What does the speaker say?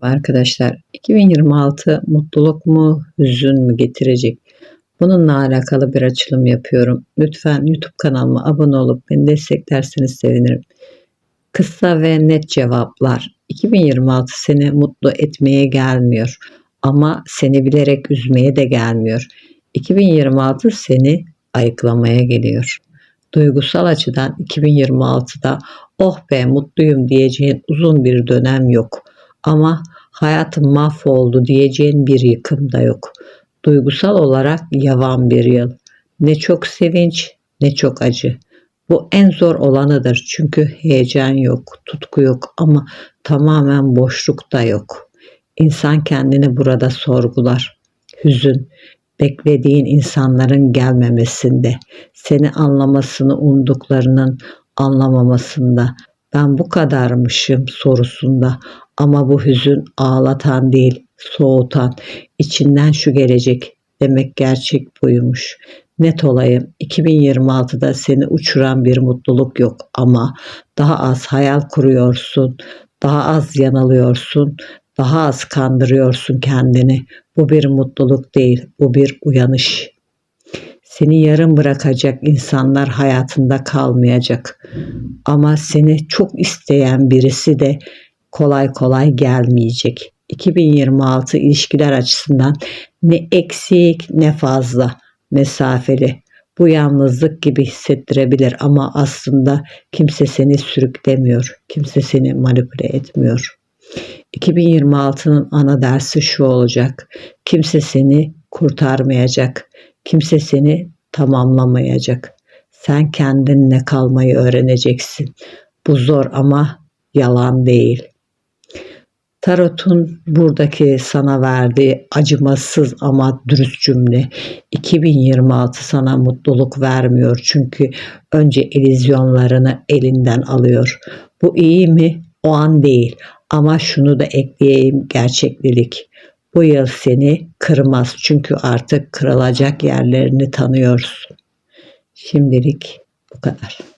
Arkadaşlar 2026 mutluluk mu hüzün mü getirecek? Bununla alakalı bir açılım yapıyorum. Lütfen YouTube kanalıma abone olup beni desteklerseniz sevinirim. Kısa ve net cevaplar. 2026 seni mutlu etmeye gelmiyor ama seni bilerek üzmeye de gelmiyor. 2026 seni ayıklamaya geliyor. Duygusal açıdan 2026'da oh be mutluyum diyeceğin uzun bir dönem yok. Ama hayatım mahvoldu diyeceğin bir yıkım da yok. Duygusal olarak yavan bir yıl. Ne çok sevinç ne çok acı. Bu en zor olanıdır çünkü heyecan yok, tutku yok ama tamamen boşluk da yok. İnsan kendini burada sorgular. Hüzün, beklediğin insanların gelmemesinde, seni anlamasını umduklarının anlamamasında, ben bu kadarmışım sorusunda ama bu hüzün ağlatan değil, soğutan, içinden şu gelecek demek gerçek buymuş. Net olayım 2026'da seni uçuran bir mutluluk yok ama daha az hayal kuruyorsun, daha az yanılıyorsun, daha az kandırıyorsun kendini. Bu bir mutluluk değil, bu bir uyanış. Seni yarım bırakacak insanlar hayatında kalmayacak. Ama seni çok isteyen birisi de kolay kolay gelmeyecek. 2026 ilişkiler açısından ne eksik ne fazla mesafeli. Bu yalnızlık gibi hissettirebilir ama aslında kimse seni sürüklemiyor. Kimse seni manipüle etmiyor. 2026'nın ana dersi şu olacak. Kimse seni kurtarmayacak. Kimse seni tamamlamayacak. Sen kendinle kalmayı öğreneceksin. Bu zor ama yalan değil. Tarot'un buradaki sana verdiği acımasız ama dürüst cümle 2026 sana mutluluk vermiyor çünkü önce elizyonlarını elinden alıyor. Bu iyi mi? O an değil ama şunu da ekleyeyim gerçeklilik. Bu yıl seni kırmaz çünkü artık kırılacak yerlerini tanıyorsun. Şimdilik bu kadar.